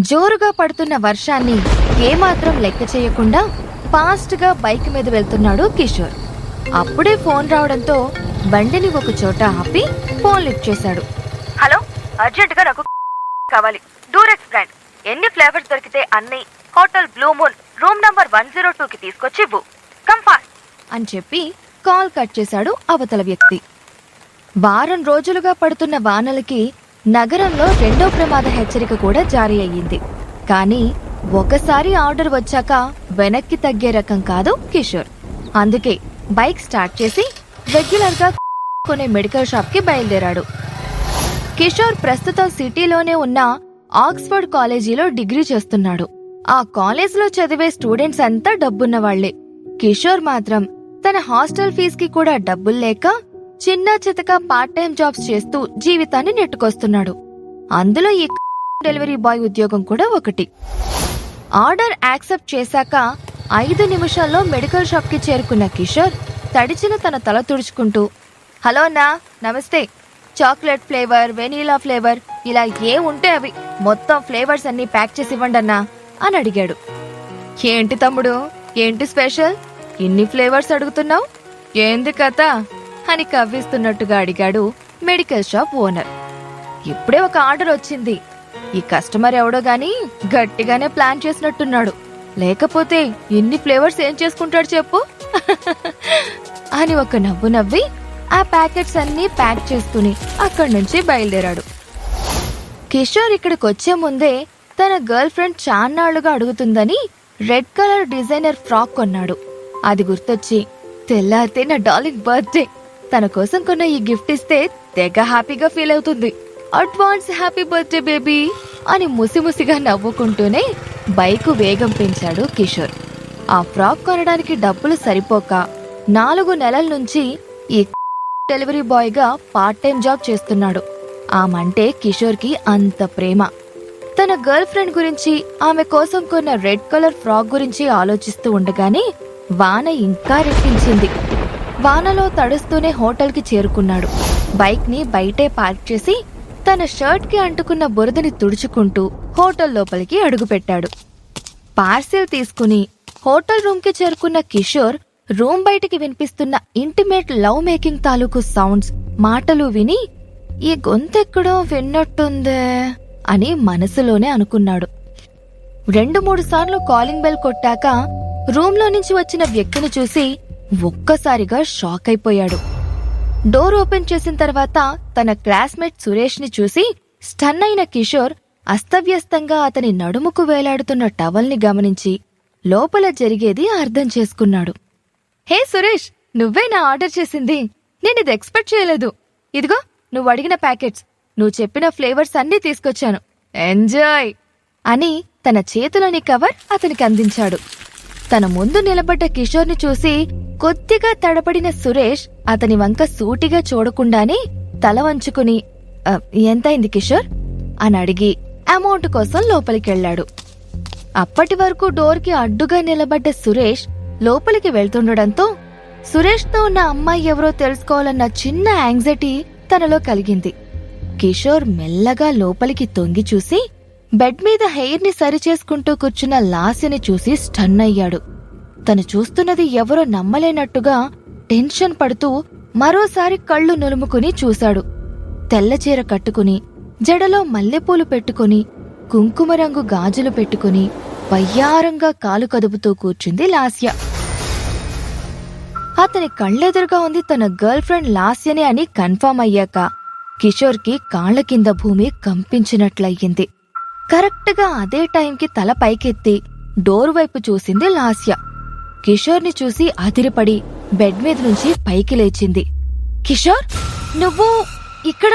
జోరుగా పడుతున్న వర్షాన్ని ఏమాత్రం లెక్క చేయకుండా ఫాస్ట్గా బైక్ మీద వెళ్తున్నాడు కిషోర్. అప్పుడే ఫోన్ రావడంతో బండిని ఒక చోట ఆపి ఫోన్ లిఫ్ట్ చేశాడు. హలో అర్జెంట్గా నాకు కావాలి. డూరెక్స్ బ్రాండ్. ఎన్ని ఫ్లేవర్స్ దొరికితే అన్ని hotel blue moon room number one zero two కి తీసుకొచ్చి ఇవ్వు. అని చెప్పి కాల్ కట్ చేశాడు అవతల వ్యక్తి. వారం రోజులుగా పడుతున్న వానలకి నగరంలో రెండో ప్రమాద హెచ్చరిక కూడా జారీ అయ్యింది. కానీ ఒకసారి ఆర్డర్ వచ్చాక వెనక్కి తగ్గే రకం కాదు కిషోర్. అందుకే బైక్ స్టార్ట్ చేసి రెగ్యులర్గా కొనే మెడికల్ షాప్కి బయలుదేరాడు. కిషోర్ ప్రస్తుతం సిటీలోనే ఉన్న ఆక్స్ఫర్డ్ కాలేజీలో డిగ్రీ చేస్తున్నాడు. ఆ కాలేజ్లో చదివే స్టూడెంట్స్ అంతా డబ్బున్న వాళ్ళే కిషోర్ మాత్రం తన హాస్టల్ ఫీజుకి కూడా డబ్బులు లేక చిన్న చితక పార్ట్ టైం జాబ్స్ చేస్తూ జీవితాన్ని నెట్టుకొస్తున్నాడు. అందులో ఈ డెలివరీ బాయ్ ఉద్యోగం కూడా ఒకటి. ఆర్డర్ యాక్సెప్ట్ చేశాక ఐదు నిమిషాల్లో మెడికల్ షాప్కి చేరుకున్న కిషోర్ తడిచిన తన తల తుడుచుకుంటూ హలో నా నమస్తే. చాక్లెట్ ఫ్లేవర్ వెనీలా ఫ్లేవర్ ఇలా ఏ ఉంటే అవి. మొత్తం ఫ్లేవర్స్ అన్ని ప్యాక్ చేసి ఇవ్వండన్నా అని అడిగాడు. ఏంటి తమ్ముడు? ఏంటి స్పెషల్? ఇన్ని ఫ్లేవర్స్ అడుగుతున్నావు? ఏంది కథ? అని కవ్విస్తున్నట్టుగా అడిగాడు మెడికల్ షాప్ ఓనర్. ఇప్పుడే ఒక ఆర్డర్ వచ్చింది. ఈ కస్టమర్ ఎవడో గాని గట్టిగానే ప్లాన్ చేసినట్టున్నాడు. లేకపోతే ఎన్ని ఫ్లేవర్స్ ఏం చేసుకుంటాడు చెప్పు? అని ఒక నవ్వు నవ్వి ఆ ప్యాకెట్స్ అన్నీ ప్యాక్ చేసుకుని అక్కడి నుంచి బయలుదేరాడు. కిషోర్ ఇక్కడికి వచ్చే ముందే తన గర్ల్ ఫ్రెండ్ చాన్నాళ్ళుగా అడుగుతుందని రెడ్ కలర్ డిజైనర్ ఫ్రాక్ కొన్నాడు. అది గుర్తొచ్చి తెల్లారితే నా డార్లింగ్ బర్త్డే. తన కోసం కొన్న ఈ గిఫ్ట్ ఇస్తే తెగ హ్యాపీగా ఫీల్ అవుతుంది. Advance happy birthday baby! అని ముసిముసిగా నవ్వుకుంటూనే బైకు వేగం పెంచాడు కిషోర్. ఆ ఫ్రాక్ కొనడానికి డబ్బులు సరిపోక నాలుగు నెలల నుంచి ఈ డెలివరీ బాయ్గా పార్ట్ టైం జాబ్ చేస్తున్నాడు. ఆమంటే కిషోర్కి అంత ప్రేమ. తన గర్ల్ ఫ్రెండ్ గురించి ఆమె కోసం కొన్న రెడ్ కలర్ ఫ్రాక్ గురించి ఆలోచిస్తూ ఉండగానే వాన ఇంకా రెట్టించింది. వానలో తడుస్తూనే హోటల్కి చేరుకున్నాడు. బైక్ని బయటే పార్క్ చేసి తన షర్ట్కి అంటుకున్న బురదని తుడుచుకుంటూ హోటల్ లోపలికి అడుగుపెట్టాడు. పార్సిల్ తీసుకుని హోటల్ రూమ్కి చేరుకున్న కిషోర్ రూమ్ బయటికి వినిపిస్తున్న ఇంటిమేట్ లవ్ మేకింగ్ తాలూకు సౌండ్స్ మాటలు విని ఈ గొంతెక్కడో విన్నట్టుందే అని మనసులోనే అనుకున్నాడు. రెండు మూడు సార్లు కాలింగ్ బెల్ కొట్టాక రూమ్లో నుంచి వచ్చిన వ్యక్తిని చూసి ఒక్కసారిగా షాక్ అయిపోయాడు. డోర్ ఓపెన్ చేసిన తర్వాత తన క్లాస్మేట్ సురేష్ని చూసి స్టన్ అయిన కిషోర్ అస్తవ్యస్తంగా అతని నడుముకు వేలాడుతున్న టవల్ని గమనించి లోపల జరిగేది అర్థం చేసుకున్నాడు. హే సురేష్ నువ్వే నా ఆర్డర్ చేసింది. నేను ఇది ఎక్స్పెక్ట్ చేయలేదు. ఇదిగో నువ్వు అడిగిన ప్యాకెట్స్. నువ్వు చెప్పిన ఫ్లేవర్స్ అన్నీ తీసుకొచ్చాను. ఎంజాయ్! అని తన చేతిలోని కవర్ అతనికి అందించాడు. తన ముందు నిలబడ్డ కిషోర్ని చూసి కొద్దిగా తడబడిన సురేష్ అతని వంక సూటిగా చూడకుండానే తల వంచుకుని ఎంతైంది కిషోర్? అని అడిగి అమౌంట్ కోసం లోపలికెళ్ళాడు అప్పటి వరకు డోర్కి అడ్డుగా నిలబడ్డ సురేష్ లోపలికి వెళ్తుండడంతో సురేష్తో ఉన్న అమ్మాయి ఎవరో తెలుసుకోవాలన్న చిన్న యాంగ్జైటీ తనలో కలిగింది. కిషోర్ మెల్లగా లోపలికి తొంగి చూసి బెడ్ మీద హెయిర్ని సరిచేసుకుంటూ కూర్చున్న లాస్యని చూసి స్టన్ అయ్యాడు తను చూస్తున్నది ఎవరో నమ్మలేనట్టుగా టెన్షన్ పడుతూ మరోసారి కళ్ళు నులుముకుని చూశాడు. తెల్లచీర కట్టుకుని జడలో మల్లెపూలు పెట్టుకుని కుంకుమ రంగు గాజులు పెట్టుకుని వయ్యారంగా కాలు కదుపుతూ కూర్చుంది లాస్య. అతని కళ్ళెదురుగా ఉంది తన గర్ల్ ఫ్రెండ్ లాస్యనే అని కన్ఫామ్ అయ్యాక కిషోర్కి కాళ్ళ కింద భూమి కంపించినట్లయింది. కరెక్ట్గా అదే టైంకి తల పైకెత్తి డోర్ వైపు చూసింది లాస్య. కిషోర్ని చూసి అదిరిపడి బెడ్ మీద నుంచి పైకి లేచింది. కిషోర్ నువ్వు ఇక్కడ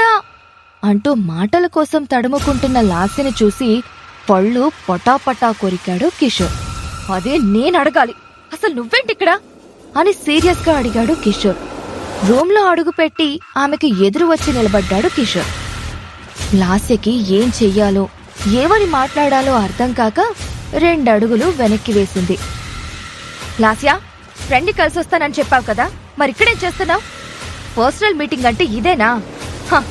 అంటూ మాటల కోసం తడుముకుంటున్న లాస్యని చూసి పళ్ళు పటాపటా కొరికాడు కిషోర్. అదే నేను అడగాలి. అసలు నువ్వేంటిక్కడ అని సీరియస్గా అడిగాడు కిషోర్. రూమ్లో అడుగుపెట్టి ఆమెకి ఎదురు వచ్చి నిలబడ్డాడు కిషోర్. లాస్యకి ఏం చెయ్యాలో ఏమని మాట్లాడాలో అర్థం కాక రెండడుగులు వెనక్కి వేసింది. లాస్యా ఫ్రెండ్ కలిసి వస్తానని చెప్పావు కదా మరి ఇక్కడేం చేస్తున్నావు? పర్సనల్ మీటింగ్ అంటే ఇదేనా? హ,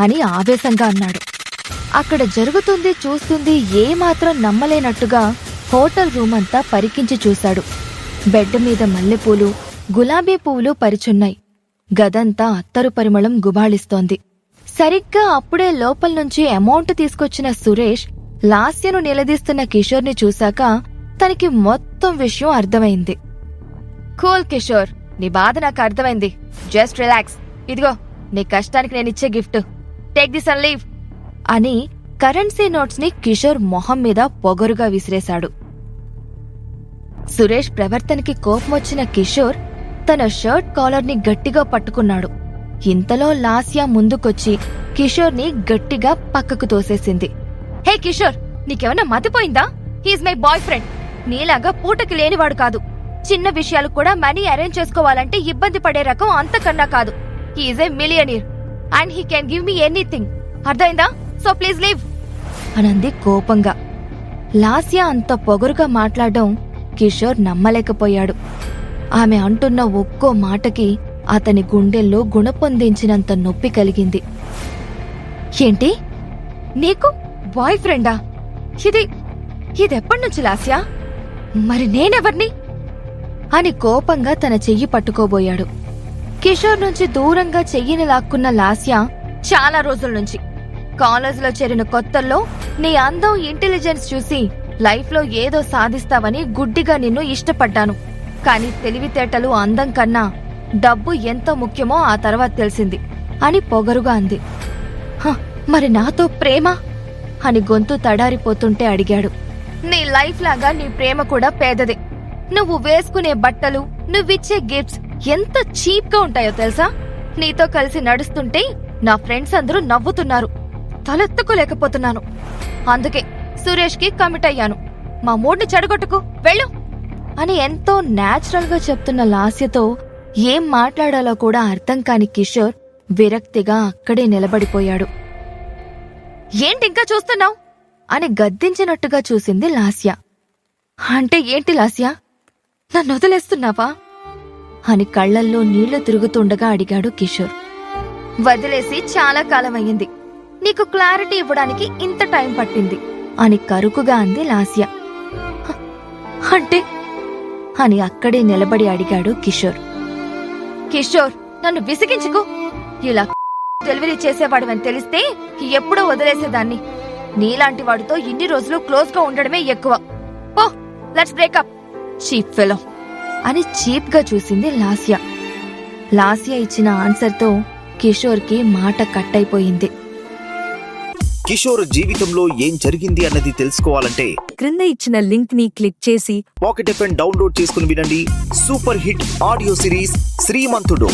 అని ఆవేశంగా అన్నాడు. అక్కడ జరుగుతుంది చూస్తుంది ఏమాత్రం నమ్మలేనట్టుగా హోటల్ రూమ్ అంతా పరికించి చూశాడు. బెడ్ మీద మల్లెపూలు గులాబీ పువ్వులు పరిచున్నాయి. గదంతా అత్తరు పరిమళం గుబాళిస్తోంది. సరిగ్గా అప్పుడే లోపల నుంచి అమౌంట్ తీసుకొచ్చిన సురేష్ లాస్యను నిలదీస్తున్న కిషోర్ని చూశాక తనకి మొత్తం విషయం అర్థమైంది. కూల్ కిషోర్. నీ బాధ నాకు అర్థమైంది. Just relax. ఇదిగో నీ కష్టానికి నేనిచ్చే gift. Take this and leave. అని కరెన్సీ నోట్స్ని కిషోర్ మొహం మీద పొగరుగా విసిరేశాడు. సురేష్ ప్రవర్తనకి కోపమొచ్చిన కిషోర్ తన షర్ట్ కాలర్ని గట్టిగా పట్టుకున్నాడు. ఇంతలో లాస్యా ముందుకొచ్చి కిషోర్ని గట్టిగా పక్కకు తోసేసింది. హే కిషోర్ నీకేమన్నా మతిపోయిందా? He's my boy friend. నీలాగా పూటకి లేనివాడు కాదు. చిన్న విషయాలు కూడా మనీ అరేంజ్ చేసుకోవాలంటే ఇబ్బంది పడే రకం అంతకన్నా కాదు. He's a millionaire and he can give me anything అర్థమైందా? సో ప్లీజ్ లీవ్ అనంది కోపంగా. లాస్యా అంత పొగరుగా మాట్లాడడం కిషోర్ నమ్మలేకపోయాడు. ఆమె అంటున్న ఒక్కో మాటకి అతని గుండెల్లో గుణపొందించినంత నొప్పి కలిగింది. ఏంటి? నీకు బాయ్ ఫ్రెండా? ఇది ఇదెప్పటి నుంచి లాస్యా? మరి నేనెవర్ని? అని కోపంగా తన చెయ్యి పట్టుకోబోయాడు. కిషోర్ నుంచి దూరంగా చెయ్యిని లాక్కున్న లాస్య చాలా రోజుల నుంచి కాలేజ్లో చేరిన కొత్తల్లో నీ అందం ఇంటెలిజెన్స్ చూసి లైఫ్లో ఏదో సాధిస్తావని గుడ్డిగా నిన్ను ఇష్టపడ్డాను. కానీ తెలివితేటలు అందం కన్నా డబ్బు ఎంత ముఖ్యమో ఆ తర్వాత తెలిసింది అని పొగరుగా అంది. "హ, మరి నాతో ప్రేమ? అని గొంతు తడారిపోతుంటే అడిగాడు. నీ లైఫ్ లాగా నీ ప్రేమ కూడా పేదదే. నువ్వు వేసుకునే బట్టలు నువ్విచ్చే గిఫ్ట్స్ ఎంత చీప్గా ఉంటాయో తెలుసా? నీతో కలిసి నడుస్తుంటే నా ఫ్రెండ్స్ అందరూ నవ్వుతున్నారు. తలెత్తుకోలేకపోతున్నాను. అందుకే సురేష్కి కమిట్ అయ్యాను. మా మూడ్ని చెడగొట్టుకు వెళ్ళు! అని ఎంతో నేచురల్గా చెప్తున్న లాస్యతో ఏం మాట్లాడాలో కూడా అర్థం కాని కిషోర్ విరక్తిగా అక్కడే నిలబడిపోయాడు. ఏంటి ఇంకా చూస్తున్నావు? అని గద్దించినట్టుగా చూసింది లాస్య. అంటే ఏంటి లాస్య? నన్ను వదిలేస్తున్నావా? అని కళ్ళల్లో నీళ్ళు తిరుగుతుండగా అడిగాడు కిషోర్. వదిలేసి చాలా కాలమయ్యింది. నీకు క్లారిటీ ఇవ్వడానికి ఇంత టైం పట్టింది అని కరుకుగా అంది లాస్య. అంటే? అని అక్కడే నిలబడి అడిగాడు కిషోర్. కిషోర్ నన్ను విసిగించుకో. ఇలా డెలివరీ చేసేవాడివని తెలిస్తే ఎప్పుడో వదిలేసేదాన్ని. నీలాంటి వాడితో ఇన్ని రోజులు క్లోజ్గా ఉండడమే ఎక్కువ. పో లెట్స్ బ్రేకప్ చీప్ ఫెలో. అని చీప్గా చూసింది లాస్య. లాస్య ఇచ్చిన ఆన్సర్తో కిషోర్కి మాట కట్టయిపోయింది. కిషోర్ జీవితంలో ఏం జరిగింది అన్నది తెలుసుకోవాలంటే క్రింద ఇచ్చిన లింక్ని క్లిక్ చేసి పాకెట్ ఎఫ్ డౌన్లోడ్ చేసుకుని వినండి. Super hit audio series Srimanthudu.